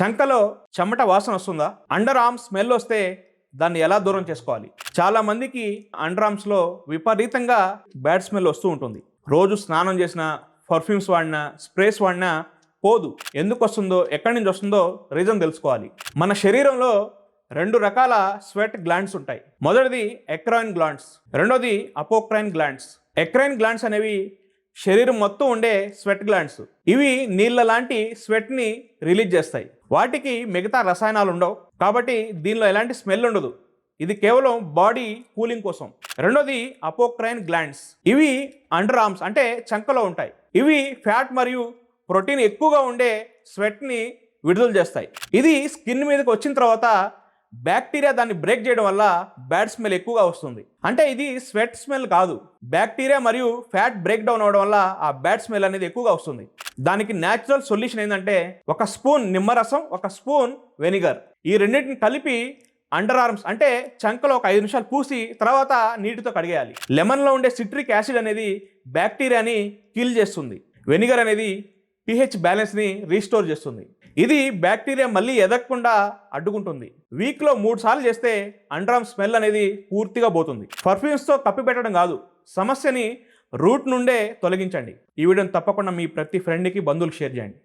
చంకలో చెమట వాసన వస్తుందా? అండర్ ఆర్మ్ స్మెల్ వస్తే దాన్ని ఎలా దూరం చేసుకోవాలి? చాలా మందికి అండర్ ఆర్మ్స్లో విపరీతంగా బ్యాడ్ స్మెల్ వస్తూ ఉంటుంది. రోజు స్నానం చేసిన పర్ఫ్యూమ్స్ వాడినా స్ప్రేస్ వాడినా పోదు. ఎందుకు వస్తుందో ఎక్కడి నుంచి వస్తుందో రీజన్ తెలుసుకోవాలి. మన శరీరంలో రెండు రకాల స్వెట్ గ్లాండ్స్ ఉంటాయి. మొదటిది ఎక్రాయిన్ గ్లాండ్స్ రెండోది అపోక్రైన్ గ్లాండ్స్. ఎక్రైన్ గ్లాండ్స్ అనేవి శరీరం మొత్తం ఉండే స్వెట్ గ్లాండ్స్. ఇవి నీళ్ళ లాంటి స్వెట్ని రిలీజ్ చేస్తాయి. వాటికి మిగతా రసాయనాలు ఉండవు. కాబట్టి దీనిలో ఎలాంటి స్మెల్ ఉండదు. ఇది కేవలం బాడీ కూలింగ్ కోసం. రెండోది అపోక్రైన్ గ్లాండ్స్. ఇవి అండర్ ఆర్మ్స్ అంటే చంకలో ఉంటాయి. ఇవి ఫ్యాట్ మరియు ప్రోటీన్ ఎక్కువగా ఉండే స్వెట్ని విడుదల చేస్తాయి. ఇది స్కిన్ మీదకి వచ్చిన తర్వాత బ్యాక్టీరియా దాన్ని బ్రేక్ చేయడం వల్ల బ్యాడ్ స్మెల్ ఎక్కువగా వస్తుంది. అంటే ఇది స్వెట్ స్మెల్ కాదు. బ్యాక్టీరియా మరియు ఫ్యాట్ బ్రేక్ డౌన్ అవడం వల్ల ఆ బ్యాడ్ స్మెల్ అనేది ఎక్కువగా వస్తుంది. దానికి న్యాచురల్ సొల్యూషన్ ఏంటంటే ఒక స్పూన్ నిమ్మరసం ఒక స్పూన్ వెనిగర్. ఈ రెండింటిని కలిపి అండర్ ఆర్మ్స్ అంటే చంకలో ఒక ఐదు నిమిషాలు పూసి తర్వాత నీటితో కడిగేయాలి. లెమన్లో ఉండే సిట్రిక్ యాసిడ్ అనేది బ్యాక్టీరియాని కిల్ చేస్తుంది. వెనిగర్ అనేది పిహెచ్ బ్యాలెన్స్ని రీస్టోర్ చేస్తుంది. ఇది బ్యాక్టీరియా మళ్ళీ ఎదగకుండా అడ్డుకుంటుంది. వీక్లో మూడు సార్లు చేస్తే అండర్ స్మెల్ అనేది పూర్తిగా పోతుంది. పర్ఫ్యూమ్స్తో తప్పిపెట్టడం కాదు సమస్యని రూట్ నుండే తొలగించండి. ఈ వీడియోని తప్పకుండా మీ ప్రతి ఫ్రెండ్కి బంధువులకు షేర్ చేయండి.